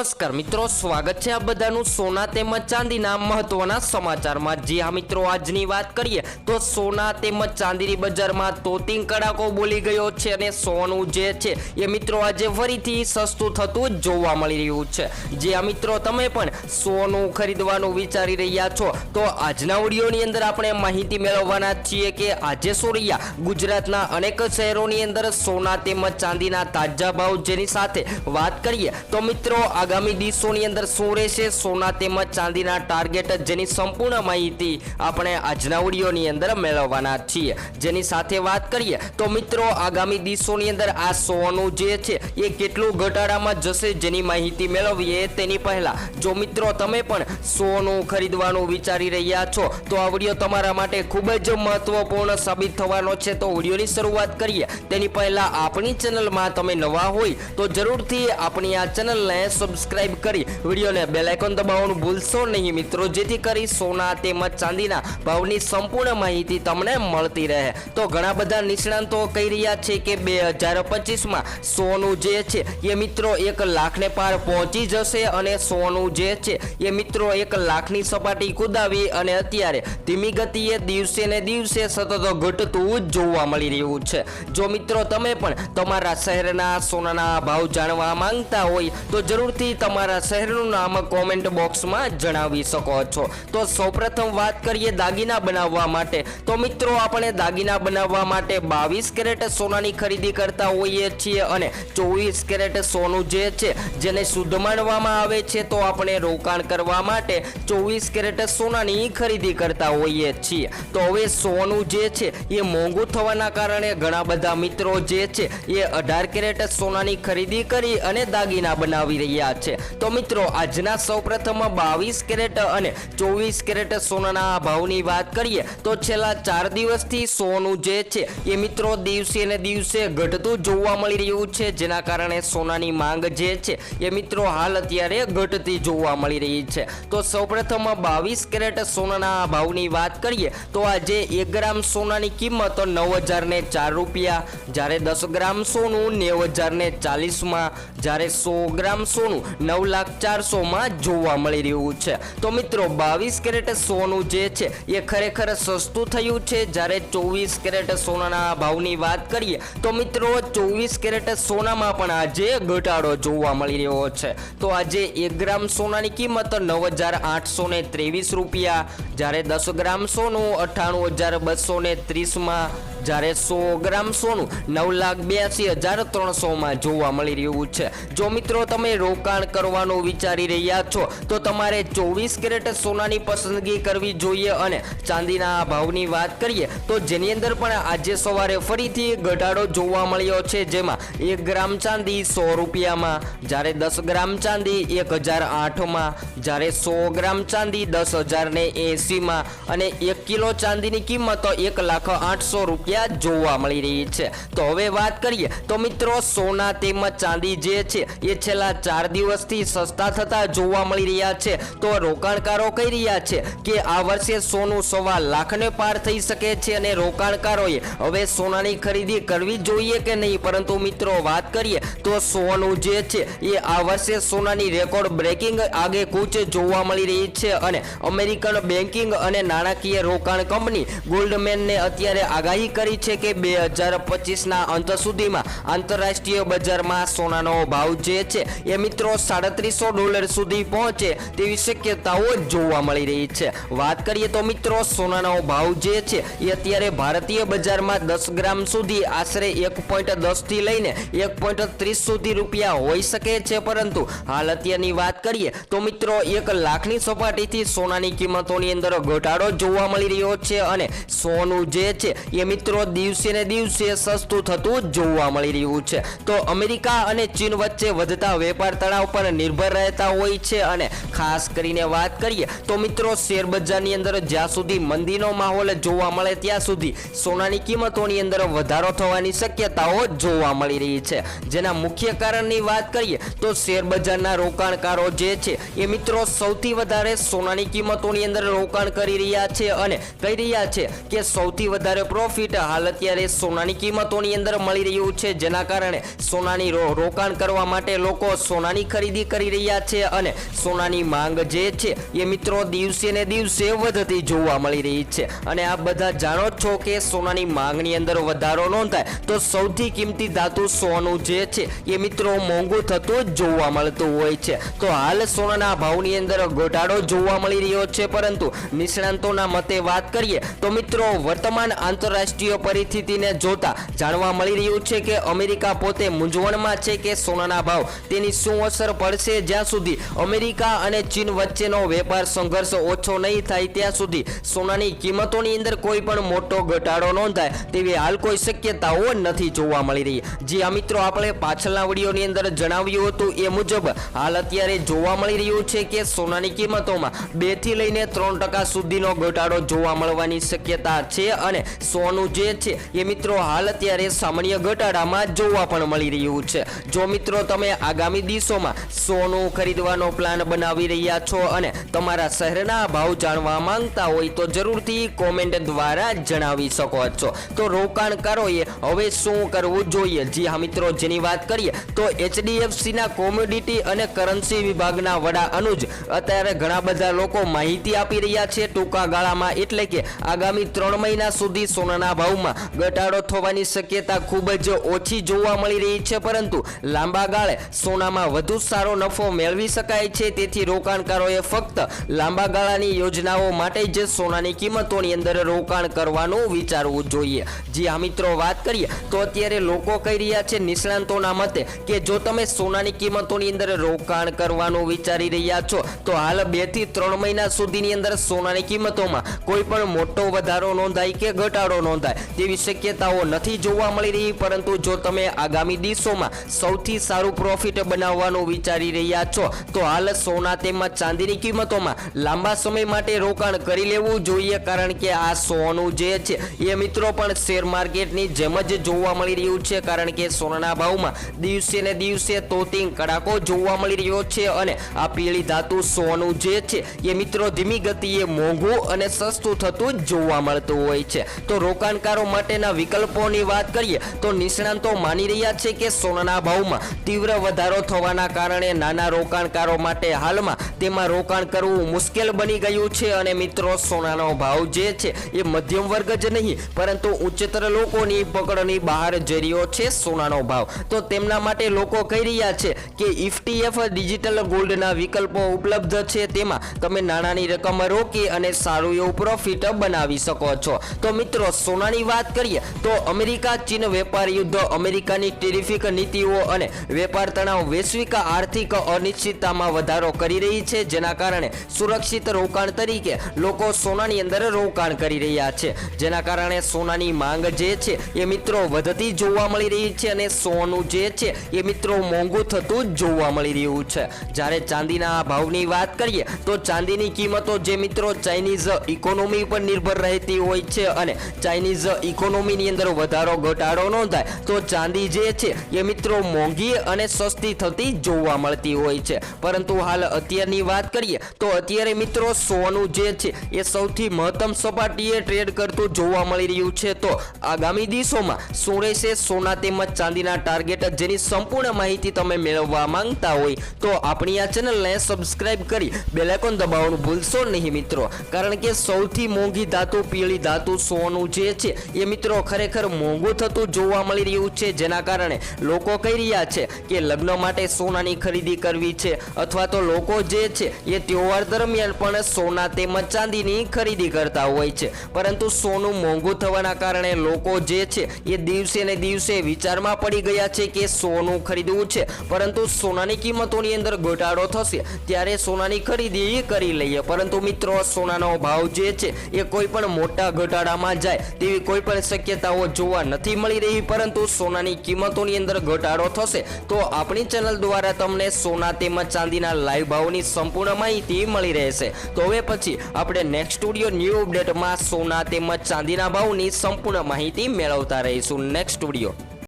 નમસ્કાર મિત્રો, સ્વાગત છે આ બધાનું સોના તેમજ ચાંદીના મહત્વના સમાચારમાં. જી હા મિત્રો, આજની વાત કરીએ તો સોના તેમજ ચાંદીની બજારમાં તોતિંગ કડાકો બોલી ગયો છે અને સોનું જે છે એ મિત્રો આજે ફરીથી સસ્તું થતું જોવા મળી રહ્યું છે. જે આ મિત્રો, તમે પણ સોનું ખરીદવાનું વિચારી રહ્યા છો તો આજના ઓડિયોની અંદર આપણે માહિતી મેળવવાના છીએ કે આજે સોરિયા ગુજરાતના અનેક શહેરોની અંદર સોના તેમજ ચાંદીના તાજા ભાવ જેની સાથે વાત કરીએ તો મિત્રો આગામી દિવસોની અંદર શું રહેશે સોના તેમજ ચાંદીના ટાર્ગેટ જેની સંપૂર્ણ માહિતી આપણે આજના ઓડિયોની અંદર મેળવવાના છીએ. જેની સાથે વાત કરીએ તો મિત્રો આગામી દિવસોની અંદર આ સોનું જે છે એ કેટલું ઘટાડામાં જશે જેની માહિતી મેળવીએ તેની પહેલા જો મિત્રો તમે પણ સોનું ખરીદવાનું વિચારી રહ્યા છો તો આ વીડિયો તમારા માટે ખૂબ જ મહત્વપૂર્ણ સાબિત થવાનો છે. તો વિડીયોની શરૂઆત કરીએ. તેની પહેલા આપણી ચેનલમાં તમે નવા હોય તો જરૂરથી આપણી આ ચેનલને સબસ્ક્રાઇબ કરી વિડીયોને બેલ આઇકોન દબાવવાનું ભૂલશો નહીં મિત્રો. જેથી કરી સોના તેમજ ચાંદીના ભાવની સંપૂર્ણ માહિતી તમને મળતી રહે. તો ઘણા બધા નિષ્ણાંતો કહી રહ્યા છે કે બે હજાર પચીસમાં સોનું જે છે એ મિત્રો એક લાખને પાર પહોંચી જશે અને સોનું જે છે એ મિત્રો એક લાખની સપાટી કુદાવી અને અત્યારે ધીમી ગતિએ દિવસે ને દિવસે સતત ઘટતું જ જોવા મળી રહ્યું છે. જો મિત્રો તમે પણ તમારા શહેરના સોનાના ભાવ જાણવા માંગતા હોય તો જરૂરથી તમારા શહેરનું નામ કોમેન્ટ બોક્સમાં જણાવી શકો છો. તો સૌપ્રથમ વાત કરીએ દાગીના બનાવવા માટે. તો મિત્રો, આપણે દાગીના બનાવવા માટે બાવીસ કેરેટ સોનાની ખરીદી કરતા હોઈએ છીએ અને ચોવીસ કેરેટ સોનું જે છે, જેને શુદ્ધ માનવામાં આવે છે, તો આપણે રોકાણ કરવા માટે ચોવીસ કેરેટ સોનાની ખરીદી કરતા હોઈએ છીએ. તો હવે સોનું જે છે, એ મોંઘું થવાના કારણે ઘણા બધા મિત્રો જે છે, એ અઢાર કેરેટ સોનાની ખરીદી કરી અને દાગીના બનાવી રહ્યા છે. તો મિત્રો, આજના સૌપ્રથમ બાવીસ કેરેટ અને ચોવીસ કેરેટ સોનાના ભાવની વાત કરીએ, તો છેલ્લા ચાર દિવસથી સોનું જે છે, એ મિત્રો દિવસે ને દિવસે ઘટતું જોવા મળી રહ્યું છે. જેના કારણે સોનાની માંગ જે છે, એ મિત્રો હાલ અત્યારે ઘટતી જોવા મળી રહી છે. તો સૌપ્રથમ બાવીસ કેરેટ સોનાના ભાવની વાત કરીએ, તો આજે એક ગ્રામ સોનાની કિંમત નવ હજાર ને ચાર રૂપિયા. જ્યારે દસ ગ્રામ સોનું નેવ હજારને ચાલીસમાં, જ્યારે સો ગ્રામ સોનું નવ લાખ ચારસોમાં જોવા મળી રહ્યું છે. તો મિત્રો, બાવીસ કેરેટ સોનું જે છે, એ ખરેખર સસ્તું થયું છે. જ્યારે ચોવીસ કેરેટ સોનાના ભાવની વાત કરીએ, તો મિત્રો, ચોવીસ કેરેટ સોનામાં પણ આજે ઘટાડો જોવા મળી રહ્યો છે. તો આજે એક ગ્રામ સોનાની કિંમત નવ હજાર આઠસો ને ત્રેવીસ રૂપિયા, જ્યારે દસ ગ્રામ સોનું અઠ્ઠાણું હજાર બસો ત્રીસમાં જ્યારે સો ગ્રામ સોનું નવ લાખ બ્યાસી હજાર ત્રણસોમાં જોવા મળી રહ્યું છે. જો મિત્રો તમે રોકાણ કરવાનું વિચારી રહ્યા છો, તો તમારે ચોવીસ કેરેટ સોનાની પસંદગી કરવી જોઈએ અને ચાંદીના ભાવની વાત કરીએ, તો જેની અંદર પણ આજે સવારે ફરીથી ઘટાડો જોવા મળ્યો છે, જેમાં એક ગ્રામ ચાંદી સો રૂપિયામાં, જ્યારે દસ ગ્રામ ચાંદી એક હજાર આઠમાં, જ્યારે સો ગ્રામ ચાંદી દસ હજાર ને એંસીમાં અને એક કિલો ચાંદીની કિંમત એક લાખ આઠસો રૂપિયા જોવા મળી રહી છે. તો હવે વાત કરીએ, તો મિત્રો સોના તેમજ ચાંદી જે છે, એ છેલ્લા ચાર દિવસથી સસ્તા થતા જોવા મળી રહ્યા છે. તો રોકાણકારો કહી રહ્યા છે કે આ વર્ષે સોનું સવા લાખને પાર થઈ શકે છે અને રોકાણકારોએ હવે સોનાની ખરીદી કરવી જોઈએ કે નહીં? પરંતુ મિત્રો વાત કરીએ, તો સોનું જે છે, એ આ વર્ષે સોનાની રેકોર્ડ બ્રેકિંગ આગે કૂચ જોવા મળી રહી છે અને અમેરિકન બેન્કિંગ અને નાણાકીય રોકાણ કંપની ગોલ્ડમેનને અત્યારે આગાહી કરી છે કે બે હજાર પચીસના અંત સુધીમાં આંતરરાષ્ટ્રીય બજારમાં સોનાનો ભાવ જે છે એ મિત્રો સાડત્રીસો ડોલર સુધી પહોંચે તેવી શક્યતાઓ જોવા મળી રહી છે. વાત કરીએ તો મિત્રો સોનાનો ભાવ જે છે એ અત્યારે ભારતીય બજારમાં દસ ગ્રામ સુધી આશરે એક પોઈન્ટ દસથી લઈને એક પોઈન્ટ ત્રીસ સુધી રૂપિયા હોઈ શકે છે. પરંતુ હાલ અત્યારની વાત કરીએ તો મિત્રો એક લાખની સપાટીથી સોનાની કિંમતોની અંદર ઘટાડો જોવા મળી રહ્યો છે અને સોનું જે છે એ મિત્રો દિવસે ને દિવસે સસ્તું થતું જોવા મળી રહ્યું છે. તો અમેરિકા અને ચીન વચ્ચે વધતા વેપાર તળાવ પર નિર્ભર રહેતા હોય છે અને ખાસ કરીને વાત કરીએ તો મિત્રો શેર બજારની અંદર જ્યાં સુધી મંદીનો માહોલ જોવા મળે, ત્યાં સુધી સોનાની કિંમતોની અંદર વધારો થવાની શક્યતાઓ જોવા મળી રહી છે. જેના મુખ્ય કારણની વાત કરીએ તો શેર બજારના રોકાણકારો જે છે, એ મિત્રો સૌથી વધારે સોનાની કિંમતોની અંદર રોકાણ કરી રહ્યા છે અને કહી રહ્યા છે કે સૌથી વધારે પ્રોફિટ હાલ અત્યારે સોનાની કિંમતોની અંદર મળી રહ્યું છે. જેના કારણે સોનાની રોકાણ કરવા માટે લોકો સોનાની ખરીદી કરી રહ્યા છે અને સોનાની માંગ જે છે એ મિત્રો દિવસે ને દિવસે વધતી જોવા મળી રહી છે. અને આ બધા જાણો છો કે સોનાની માંગની અંદર વધારો નોંધાય તો સૌથી કિંમતી ધાતુ સોનું જે છે એ મિત્રો મોંઘું થતું જોવા મળતું હોય છે. તો હાલ સોનાના ભાવની અંદર ઘટાડો જોવા મળી રહ્યો છે. પરંતુ નિષ્ણાંતોના મતે વાત કરીએ તો મિત્રો વર્તમાન આંતરરાષ્ટ્રીય પરિસ્થિતિને જોતા જાણવા મળી રહ્યું છે કે અમેરિકા પોતે મૂંઝવણમાં છે કે સોનાના ભાવ તેની શું અસર પડશે? જ્યાં સુધી અમેરિકા અને ચીન વચ્ચેનો વેપાર સંઘર્ષ ઓછો નહીં થાય, ત્યાં સુધી સોનાની કિંમતોની અંદર કોઈ પણ મોટો ઘટાડો નોંધાય તેવી હાલ કોઈ શક્યતાઓ નથી જોવા મળી રહી. જી આ મિત્રો, આપણે પાછળના વિડીયોની અંદર જણાવ્યું હતું, એ મુજબ હાલ અત્યારે જોવા મળી રહ્યું છે કે સોનાની કિંમતોમાં બેથી લઈને ત્રણ ટકા સુધીનો ઘટાડો જોવા મળવાની શક્યતા છે અને સોનું જે છે એ મિત્રો હાલ અત્યારે સામાન્ય ઘટાડામાં જોવા પણ મળી રહ્યું છે. જો મિત્રો તમે આગામી દિવસોમાં સોનું ખરીદવાનો પ્લાન બનાવી રહ્યા છો અને તમારા શહેરના ભાવ જાણવા માંગતા હોય તો જરૂરથી કોમેન્ટ દ્વારા જણાવી શકો છો. તો રોકાણકારોએ હવે શું કરવું જોઈએ? જી હા મિત્રો, જેની વાત કરીએ તો એચડીએફસીના કોમોડિટી અને કરન્સી વિભાગના વડા અનુજ અત્યારે ઘણા બધા લોકો માહિતી આપી રહ્યા છે ટૂંકા ગાળામાં એટલે કે આગામી ત્રણ મહિના સુધી સોનાના ભાવમાં ઘટાડો થવાની શક્યતા ખૂબ જ ઓછી જોવા મળી રહી છે, પરંતુ લાંબા ગાળે સોનામાં વધુ સારો નફો મેળવી શકાય છે. તેથી રોકાણકારોએ ફક્ત લાંબા ગાળાની યોજનાઓ માટે જ સોનાની કિંમતોની અંદર રોકાણ કરવાનું વિચારવું જોઈએ. જી આ મિત્રો, વાત કરીએ તો અત્યારે લોકો કહી રહ્યા છે નિષ્ણાંતોના મતે કે જો તમે સોનાની કિંમતોની અંદર રોકાણ કરવાનું વિચારી રહ્યા છો, તો હાલ બેથી ત્રણ મહિના સુધીની અંદર સોનાની કિંમતોમાં કોઈ પણ મોટો વધારો નોંધાય કે ઘટાડો નોંધાય. તેવી શક્યતાઓ નથી જોવા મળી રહી, પરંતુ જો તમે આગામી દિવસોમાં સૌથી સારું પ્રોફિટ બનાવવાનું વિચારી રહ્યા છો, તો હાલ સોના તેમજ ચાંદીની કિંમતોમાં લાંબા સમય માટે રોકાણ કરી લેવું જોઈએ, કારણ કે આ સોનું જે છે, એ મિત્રો પણ શેર માર્કેટની જેમ જ જોવા મળી રહ્યું છે, કારણ કે સોનાના ભાવમાં દિવસે ને દિવસે તોતિંગ કડાકો જોવા મળી રહ્યો છે અને આ પીળી ધાતુ સોનું જે છે, એ મિત્રો ધીમી ગતિએ મોંઘું અને સસ્તું થતું જોવા મળતું હોય છે. તો રોકાણકારો માટેના વિકલ્પોની વાત કરીએ, તો નિષ્ણાંતો માની રહ્યા છે કે સોનાના ભાવમાં તીવ્ર વધારો થવાના કારણે નાના રોકાણકારો માટે હાલમાં તેમાં રોકાણ કરવું મુશ્કેલ બની ગયું છે. અને મિત્રો, સોનાનો ભાવ જે છે એ મધ્યમ વર્ગ જ નહીં, પરંતુ ઉચ્ચતર લોકોની પકડની બહાર જઈ રહ્યો છે સોનાનો ભાવ. તો તેમના માટે લોકો કહી રહ્યા છે કે ઇફટીએફ ડિજિટલ ગોલ્ડના વિકલ્પો ઉપલબ્ધ છે. તેમાં તમે નાણાંની રકમ રોકી અને સારું એવું પ્રોફિટ બનાવી શકો છો. તો મિત્રો સોનાની વાત કરીએ, તો અમેરિકા, ચીન વેપાર યુદ્ધ, અમેરિકાની ટેરિફિક નીતિઓ અને વેપાર તણાવ વૈશ્વિક આર્થિક અનિશ્ચિતતામાં વધારો કરી રહી છે, જેના કારણે સુરક્ષિત રોકાણ તરીકે લોકો સોનાની અંદર રોકાણ કરી રહ્યા છે. જેના કારણે સોનાની માંગ જે છે, એ મિત્રો વધતી જોવા મળી રહી છે અને સોનું જે છે, એ મિત્રો મોંઘું થતું જોવા મળી રહ્યું છે. જ્યારે ચાંદીના ભાવની વાત કરીએ, તો ચાંદીની કિંમતો જે મિત્રો ચાઇનીઝ ઇકોનોમી પર નિર્ભર રહેતી હોય છે અને ચાઇનીઝ ઇકોનોમીની અંદર વધારો ઘટાડો નોંધાય, તો ચાંદી જે છે, એ મિત્રો મોંઘી અને સસ્તી થતી જોવા મળતી હોય છે. પરંતુ હાલ અત્યારની વાત કરીએ, તો અત્યારે મિત્રો સોનું જે છે, એ સૌથી મહત્તમ સપાટીએ ટ્રેડ કરતું જોવા મળી રહ્યું છે. તો આગામી દિવસોમાં શું સોના તેમજ ચાંદીના ટાર્ગેટ જેની સંપૂર્ણ માહિતી તમે મેળવવા માંગતા હોય, તો આપણી આ ચેનલને સબસ્ક્રાઇબ કરી બેલાઇકોન દબાવવાનું ભૂલશો નહીં મિત્રો. કારણ કે સૌથી મોંઘી ધાતુ, પીળી ધાતુ સોનું જે છે એ મિત્રો ખરેખર મોંઘું થતું જોવા મળી રહ્યું છે, જેના કારણે લોકો કહી રહ્યા છે કે લગ્ન માટે સોનાની ખરીદી કરવી છે, અથવા તો લોકો જે છે એ તહેવાર દરમિયાન પણ સોના તેમજ ચાંદીની ખરીદી કરતા હોય છે. પરંતુ સોનું મોંઘું થવાના કારણે લોકો જે છે એ દિવસે ને દિવસે વિચારમાં પડી ગયા છે કે સોનું ખરીદવું છે. પરંતુ સોનાની કિંમતોની અંદર ઘટાડો થશે, ત્યારે સોનાની ખરીદી કરી લઈએ. પરંતુ મિત્રો, સોનાનો ભાવ જે છે એ કોઈ પણ મોટા ઘટાડામાં જાય તેવી કોઈ પણ શક્યતાઓ જોવા નથી મળી રહી, પરંતુ સોનાની કિંમતોની અંદર ઘટાડો થશે. તો આપણી ચેનલ દ્વારા તમને સોના તેમજ ચાંદીના લાઈવ ભાવની સંપૂર્ણ માહિતી મળી રહેશે. તો હવે પછી આપણે નેક્સ્ટ સ્ટુડિયો ન્યૂ અપડેટમાં સોના તેમજ ચાંદીના ભાવની સંપૂર્ણ માહિતી મેળવતા રહીશું. Next studio.